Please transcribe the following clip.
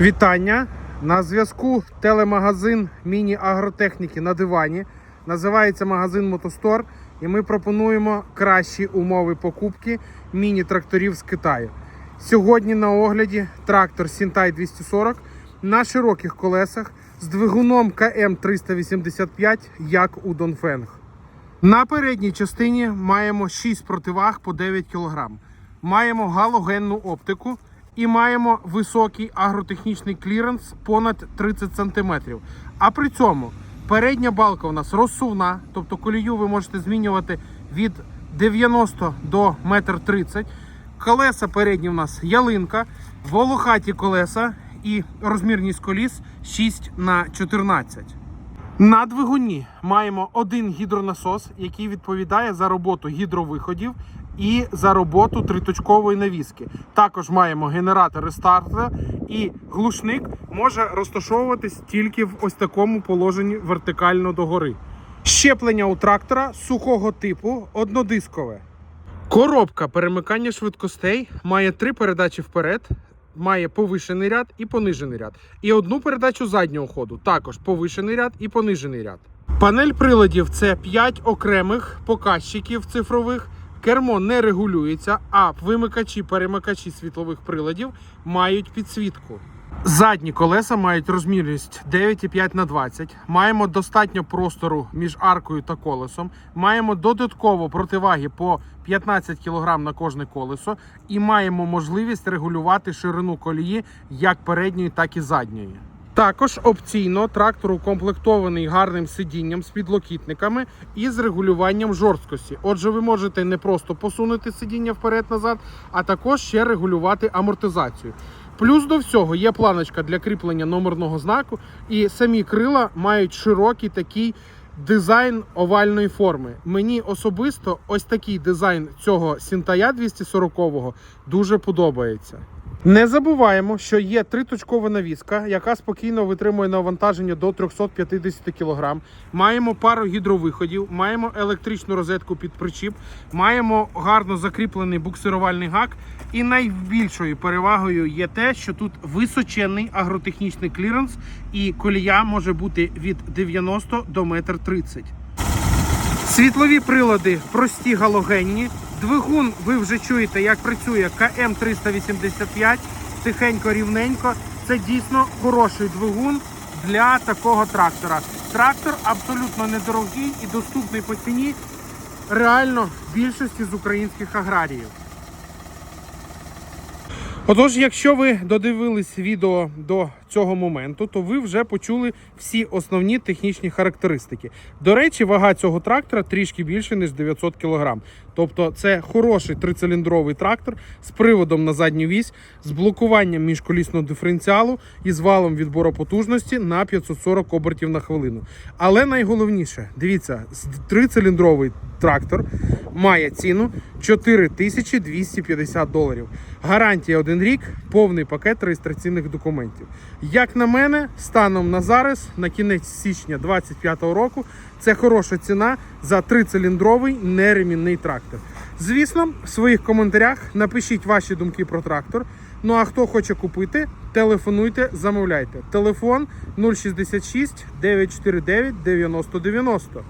Вітання! На зв'язку телемагазин міні-агротехніки на дивані. Називається магазин Мотостор. І ми пропонуємо кращі умови покупки міні-тракторів з Китаю. Сьогодні на огляді трактор Сінтай 240 на широких колесах з двигуном КМ 385, як у Донфенг. На передній частині маємо 6 противаг по 9 кг. Маємо галогенну оптику і маємо високий агротехнічний кліренс понад 30 см. А при цьому передня балка у нас розсувна, тобто колію ви можете змінювати від 90 до 1,30 м. Колеса передні у нас ялинка, волохаті колеса і розмірність коліс 6 на 14 на двигуні маємо один гідронасос, який відповідає за роботу гідровиходів і за роботу триточкової навіски. Також маємо генератори стартера і глушник може розташовуватись тільки в ось такому положенні вертикально догори. Щеплення у трактора сухого типу однодискове. Коробка перемикання швидкостей має три передачі вперед, має повишений ряд і понижений ряд. І одну передачу заднього ходу, також повишений ряд і понижений ряд. Панель приладів це 5 окремих показчиків цифрових. Кермо не регулюється, а вимикачі, перемикачі світлових приладів мають підсвітку. Задні колеса мають розмірність 9,5 на 20. Маємо достатньо простору між аркою та колесом. Маємо додатково противаги по 15 кг на кожне колесо і маємо можливість регулювати ширину колії як передньої, так і задньої. Також опційно трактор укомплектований гарним сидінням з підлокітниками і з регулюванням жорсткості. Отже, ви можете не просто посунути сидіння вперед-назад, а також ще регулювати амортизацію. Плюс до всього є планочка для кріплення номерного знаку, і самі крила мають широкий такий дизайн овальної форми. Мені особисто ось такий дизайн цього Сінтая 240-го дуже подобається. Не забуваємо, що є триточкова навіска, яка спокійно витримує навантаження до 350 кг. Маємо пару гідровиходів, маємо електричну розетку під причіп, маємо гарно закріплений буксирувальний гак. І найбільшою перевагою є те, що тут височенний агротехнічний кліренс, і колія може бути від 90 до 1,30 м. Світлові прилади прості галогенні. Двигун ви вже чуєте, як працює КМ 385, тихенько, рівненько. Це дійсно хороший двигун для такого трактора. Трактор абсолютно недорогий і доступний по ціні реально більшості з українських аграріїв. Отож, якщо ви додивились відео до цього моменту, то ви вже почули всі основні технічні характеристики. До речі, вага цього трактора трішки більше, ніж 900 кг. Тобто це хороший трициліндровий трактор з приводом на задню вісь, з блокуванням міжколісного диференціалу і з валом відбору потужності на 540 обертів на хвилину. Але найголовніше, дивіться, трициліндровий трактор має ціну 4250 доларів. Гарантія один рік, повний пакет реєстраційних документів. Як на мене, станом на зараз, на кінець січня 2025 року, це хороша ціна за трициліндровий неремінний трактор. Звісно, в своїх коментарях напишіть ваші думки про трактор. Ну а хто хоче купити, телефонуйте, замовляйте. Телефон 066 949 9090.